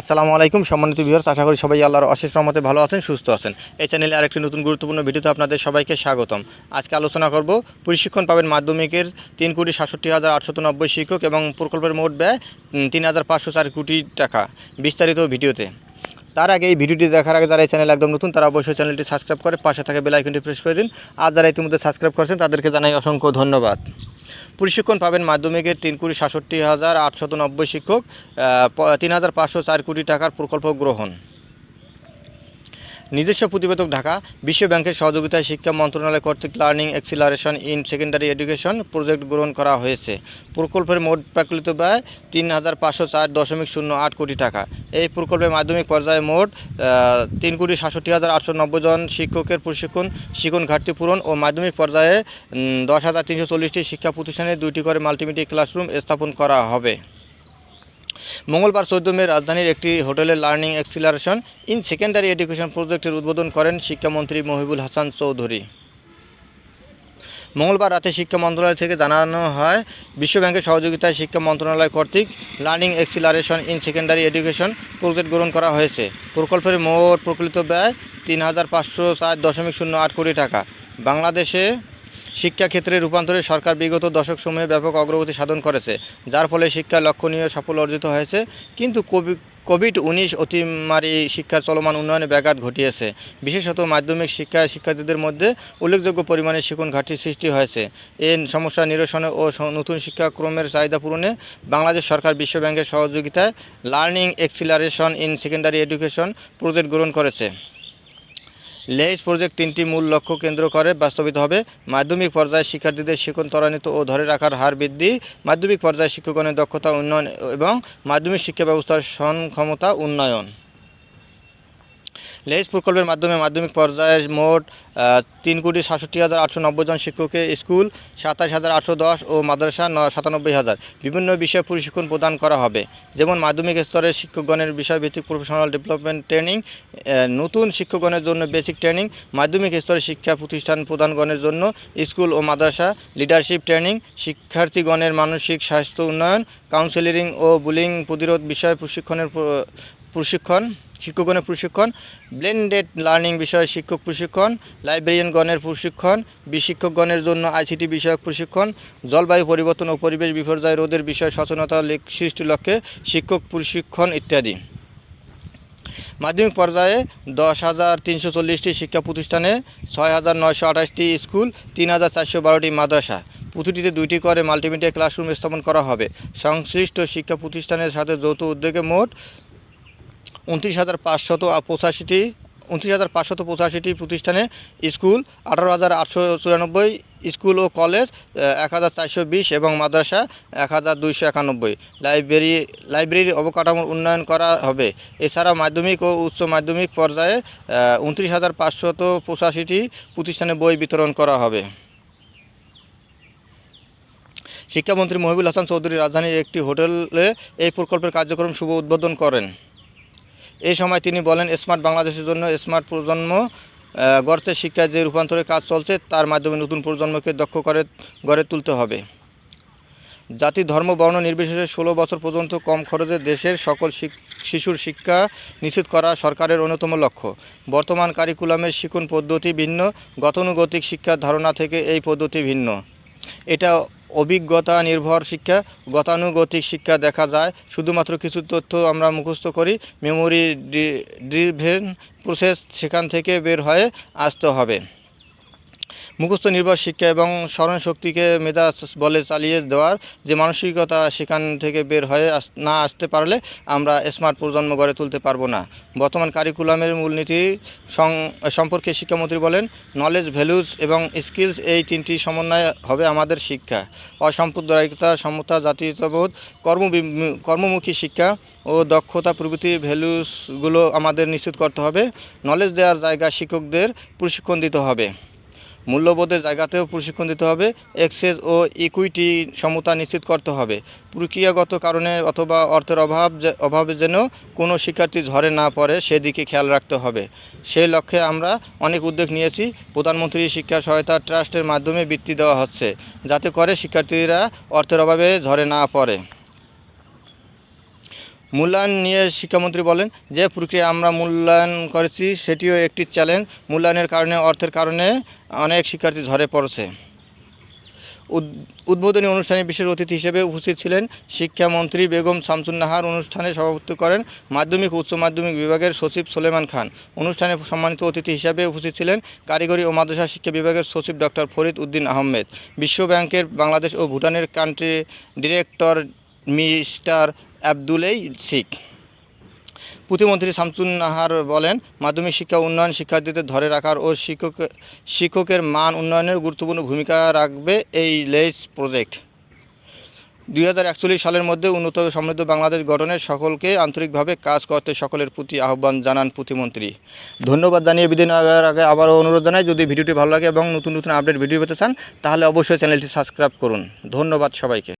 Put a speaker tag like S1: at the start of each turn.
S1: আসসালামু আলাইকুম সম্মানিত ভিউয়ার্স আশা করি সবাই আল্লাহর অশেষ রহমতে ভালো আছেন সুস্থ আছেন এই চ্যানেলে আরেকটি নতুন গুরুত্বপূর্ণ ভিডিওতে আপনাদের সবাইকে স্বাগতম আজকে আলোচনা করব প্রশিক্ষণ পাবেন মাধ্যমিকের তিন কোটি সাতষট্টি হাজার আটশত নব্বই শিক্ষক এবং প্রকল্পের মোট ব্যয় তিন হাজার পাঁচশো চার কোটি টাকা বিস্তারিত ভিডিওতে তার আগে এই ভিডিওটি দেখার আগে যারা এই চ্যানেল একদম নতুন তারা অবশ্যই চ্যানেলটি সাবস্ক্রাইব করে পাশে থাকে বেল আইকনটি প্রেস করে দিন আর যারা ইতিমধ্যে সাবস্ক্রাইব করেছেন তাদেরকে জানাই অসংখ্য ধন্যবাদ প্রশিক্ষণ পাবেন মাধ্যমিকের তিন কোটি সাতষট্টি হাজার আটশত নব্বই শিক্ষক তিন হাজার পাঁচশো চার কোটি টাকার প্রকল্প গ্রহণ নিজস্ব প্রতিবেদক ঢাকা বিশ্ব ব্যাংকের সহযোগিতায় শিক্ষা মন্ত্রণালয় কর্তৃক learning acceleration in secondary education project গ্রহণ করা হয়েছে প্রকল্পের মোট প্রাকৃত ব্যয় তিন হাজার পাঁচশো চার দশমিক শূন্য আট কোটি টাকা এই প্রকল্পের মাধ্যমিক পর্যায়ে মোট তিন কোটি সাতষট্টি হাজার আটশো নব্বই জন শিক্ষকের প্রশিক্ষণ শিক্ষণ ঘাটতি পূরণ ও মাধ্যমিক পর্যায়ে দশ হাজার তিনশো চল্লিশটি শিক্ষা প্রতিষ্ঠানে দুইটি করে মাল্টিমিডিয়া ক্লাসরুম স্থাপন করা হবে মঙ্গলবার চৌদ্দ মে রাজধানীর একটি হোটেলে learning acceleration in secondary education প্রজেক্টের উদ্বোধন করেন শিক্ষামন্ত্রী মহিবুল হাসান চৌধুরী মঙ্গলবার রাতে শিক্ষা মন্ত্রণালয় থেকে জানানো হয় বিশ্বব্যাংকের সহযোগিতায় শিক্ষা মন্ত্রণালয় কর্তৃক learning acceleration in secondary education project গ্রহণ করা হয়েছে প্রকল্পের মোট প্রকৃত ব্যয় তিন হাজার পাঁচশো চার দশমিক শূন্য আট কোটি টাকা বাংলাদেশে শিক্ষাক্ষেত্রে রূপান্তরে সরকার বিগত দশক সময়ে ব্যাপক অগ্রগতি সাধন করেছে যার ফলে শিক্ষা লক্ষণীয় সাফল্য অর্জিত হয়েছে কিন্তু কবি কোভিড উনিশ অতিমারি শিক্ষার চলমান উন্নয়নে ব্যাঘাত ঘটিয়েছে বিশেষত মাধ্যমিক শিক্ষায় শিক্ষার্থীদের মধ্যে উল্লেখযোগ্য পরিমাণে শিক্ষণ ঘাটতি সৃষ্টি হয়েছে এ সমস্যা নিরসনে ও নতুন শিক্ষাক্রমের চাহিদা পূরণে বাংলাদেশ সরকার বিশ্বব্যাংকের সহযোগিতায় learning acceleration in secondary education project গ্রহণ করেছে লেস প্রজেক্ট তিনটি মূল লক্ষ্য কেন্দ্র করে বাস্তবিত হবে মাধ্যমিক পর্যায়ে শিক্ষার্থীদের শিক্ষণ ত্বরান্বিত ও ধরে রাখার হার বৃদ্ধি মাধ্যমিক পর্যায়ে শিক্ষকগণের দক্ষতা উন্নয়ন এবং মাধ্যমিক শিক্ষা ব্যবস্থার সক্ষমতা উন্নয়ন লেজ প্রকল্পের মাধ্যমে মাধ্যমিক পর্যায়ে মোট তিন কোটি সাতষট্টি হাজার আটশো নব্বই জন শিক্ষককে স্কুল সাতাশ হাজার আটশো দশ ও মাদ্রাসা সাতানব্বই হাজার বিভিন্ন বিষয়ে প্রশিক্ষণ প্রদান করা হবে যেমন মাধ্যমিক স্তরে শিক্ষকগণের বিষয়ভিত্তিক প্রফেশনাল ডেভেলপমেন্ট ট্রেনিং নতুন শিক্ষকগণের জন্য বেসিক ট্রেনিং মাধ্যমিক স্তরে শিক্ষা প্রতিষ্ঠান প্রদানগণের জন্য স্কুল ও মাদ্রাসা লিডারশিপ ট্রেনিং শিক্ষার্থীগণের মানসিক স্বাস্থ্য উন্নয়ন কাউন্সেলিং ও বুলিং প্রতিরোধ বিষয়ে প্রশিক্ষণের প্রশিক্ষণ শিক্ষকগণের প্রশিক্ষণ ব্লেন্ডেড লার্নিং বিষয়ে শিক্ষক প্রশিক্ষণ লাইব্রেরিয়ানগণের প্রশিক্ষণ বিশিক্ষকগণের জন্য আইসিটি বিষয়ক প্রশিক্ষণ জলবায়ু পরিবর্তন ও পরিবেশ বিপর্যয় রোধের বিষয়ে সচেতনতা সৃষ্টির লক্ষ্যে শিক্ষক প্রশিক্ষণ ইত্যাদি মাধ্যমিক পর্যায়ে দশ হাজার তিনশো চল্লিশটি শিক্ষা প্রতিষ্ঠানে ছয় হাজার নয়শো আঠাশটি স্কুল তিন হাজার চারশো বারোটি মাদ্রাসা প্রতিটিতে দুইটি করে মাল্টিমিডিয়া ক্লাসরুম স্থাপন করা হবে সংশ্লিষ্ট শিক্ষা প্রতিষ্ঠানের সাথে যৌথ উদ্যোগে মোট উনত্রিশ হাজার পাঁচশত পঁচাশিটি উনত্রিশ হাজার পাঁচশত পঁচাশিটি প্রতিষ্ঠানে স্কুল আঠারো হাজার আটশো চুরানব্বই স্কুল ও কলেজ এক হাজার চারশো বিশ এবং মাদ্রাসা এক হাজার দুইশো একানব্বই লাইব্রেরি লাইব্রেরির অবকাঠামোর উন্নয়ন করা হবে এছাড়া মাধ্যমিক ও উচ্চ মাধ্যমিক পর্যায়ে উনত্রিশ হাজার পাঁচশত পঁচাশিটি প্রতিষ্ঠানে বই বিতরণ করা হবে শিক্ষামন্ত্রী মহিবুল হাসান চৌধুরী রাজধানীর একটি হোটেলে এই প্রকল্পের কার্যক্রম শুভ উদ্বোধন করেন এই সময় তিনি বলেন স্মার্ট বাংলাদেশের জন্য স্মার্ট প্রজন্ম গর্তের শিক্ষায় যে রূপান্তরের কাজ চলছে তার মাধ্যমে নতুন প্রজন্মকে দক্ষ করে গড়ে তুলতে হবে জাতি ধর্ম বর্ণ নির্বিশেষে ষোলো বছর পর্যন্ত কম খরচে দেশের সকল শিশুর শিক্ষা নিশ্চিত করা সরকারের অন্যতম লক্ষ্য বর্তমান কারিকুলামের শিক্ষণ পদ্ধতি ভিন্ন গতানুগতিক শিক্ষার ধারণা থেকে এই পদ্ধতি ভিন্ন এটা অভিজ্ঞতা নির্ভর শিক্ষা গতানুগতিক শিক্ষা দেখা যায় শুধুমাত্র কিছু তথ্য আমরা মুখস্থ করি মেমোরি ডি ডিভেন প্রসেস সেখান থেকে বের হয়ে আসতে হবে মুখস্থ নির্ভর শিক্ষা এবং স্মরণ শক্তিকে মেধা বলে চালিয়ে দেওয়ার যে মানসিকতা সেখান থেকে বের হয়ে না আসতে পারলে আমরা স্মার্ট প্রজন্ম গড়ে তুলতে পারবো না বর্তমান কারিকুলামের মূলনীতি সম্পর্কে শিক্ষামন্ত্রী বলেন নলেজ ভ্যালুজ এবং স্কিলস এই তিনটি সমন্বয় হবে আমাদের শিক্ষা অসাম্প্রদায়িকতা সমতা জাতীয়তাবোধ কর্ম কর্মমুখী শিক্ষা ও দক্ষতা প্রভৃতি ভ্যালুসগুলো আমাদের নিশ্চিত করতে হবে নলেজ দেওয়ার জায়গা শিক্ষকদের প্রশিক্ষণ দিতে হবে মূল্যবোধের জায়গাতেও প্রশিক্ষণ দিতে হবে এক্সেস ও ইকুইটি সমতা নিশ্চিত করতে হবে প্রক্রিয়াগত কারণে অথবা অর্থের অভাব অভাবে যেন কোনো শিক্ষার্থী ঝরে না পড়ে সেদিকে খেয়াল রাখতে হবে সেই লক্ষ্যে আমরা অনেক উদ্যোগ নিয়েছি প্রধানমন্ত্রী শিক্ষা সহায়তা ট্রাস্টের মাধ্যমে বৃত্তি দেওয়া হচ্ছে যাতে করে শিক্ষার্থীরা অর্থের অভাবে ঝরে না পড়ে মূল্যায়ন নিয়ে শিক্ষামন্ত্রী বলেন যে প্রক্রিয়া আমরা মূল্যায়ন করেছি সেটিও একটি চ্যালেঞ্জ মূল্যায়নের কারণে অর্থের কারণে অনেক শিক্ষার্থী ঝরে পড়ছে উদ্বোধনী অনুষ্ঠানে বিশেষ অতিথি হিসেবে উপস্থিত ছিলেন শিক্ষামন্ত্রী বেগম শামসুন্নাহার নাহার অনুষ্ঠানে সভাপতিত্ব করেন মাধ্যমিক উচ্চ মাধ্যমিক বিভাগের সচিব সোলেমান খান অনুষ্ঠানে সম্মানিত অতিথি হিসেবে উপস্থিত ছিলেন কারিগরি ও মাদ্রাসা শিক্ষা বিভাগের সচিব ডক্টর ফরিদ উদ্দিন আহমেদ বিশ্ব ব্যাংকের বাংলাদেশ ও ভুটানের country director mister Abdoulaye Seck প্রতিমন্ত্রী শামসুন নাহার বলেন মাধ্যমিক শিক্ষা উন্নয়ন শিক্ষার্থীদের ধরে রাখার ও শিক্ষক শিক্ষকের মান উন্নয়নের গুরুত্বপূর্ণ ভূমিকা রাখবে এই লেস প্রজেক্ট দুই হাজার সালের মধ্যে উন্নত সমৃদ্ধ বাংলাদেশ গঠনের সকলকে আন্তরিকভাবে কাজ করতে সকলের প্রতি আহ্বান জানান প্রতিমন্ত্রী ধন্যবাদ জানিয়ে বিদায় আগে আবারও অনুরোধ জানাই যদি ভিডিওটি ভালো লাগে এবং নতুন নতুন আপডেট ভিডিও পেতে চান তাহলে অবশ্যই চ্যানেলটি সাবস্ক্রাইব করুন ধন্যবাদ সবাইকে